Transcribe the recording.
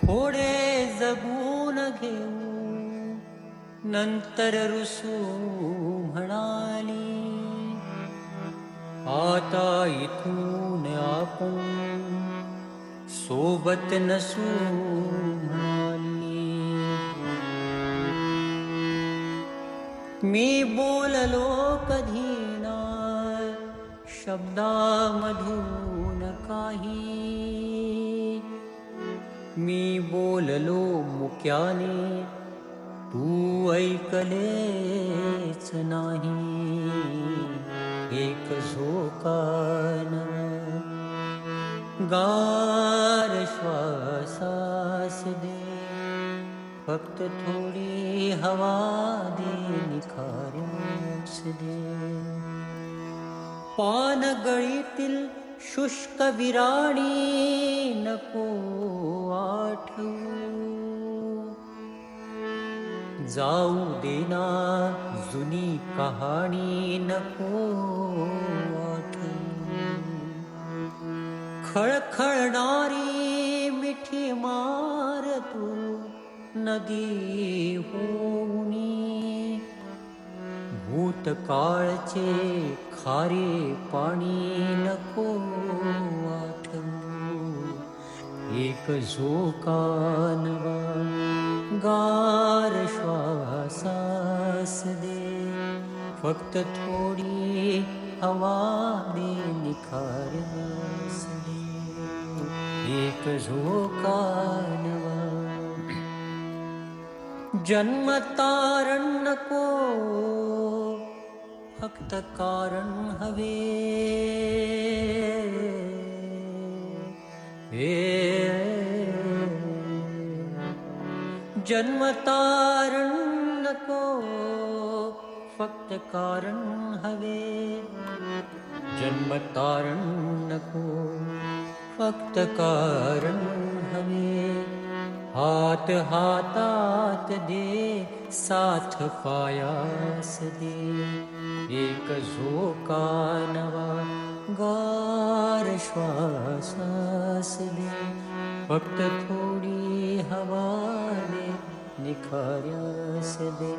थोडे जगून घेऊ नंतर रुसू म्हणाली आता इथून आपण सोबत नसू म्हणाली मी बोललो कधी ना शब्दामधून काही मी बोललो मुक्याने तू ऐकलेच नाही. एक झोकान गार श्वासास दे फक्त थोडी हवा दे निखाऱ्यास दे. पान गळीतील शुष्क विराणी नको देना जुनी कहाणी नको मार तू नदी होऊनी भूतकाळचे खारे पाणी नको आठवू एक झोकानवा गार श्वासास दे. फक्त थोडी हवा दे निखारस दे. एक झोकानवा जन्मतारण नको फक्त कारण हवे। जन्म तारण नको फक्त कारण हवे। जन्म तारण नको फक्त कारण हवे। हात हातात दे, साथ पायास दे। एक झोकानवा गार श्वास दे। फक्त थोडी हवा दे, निखार्यास दे।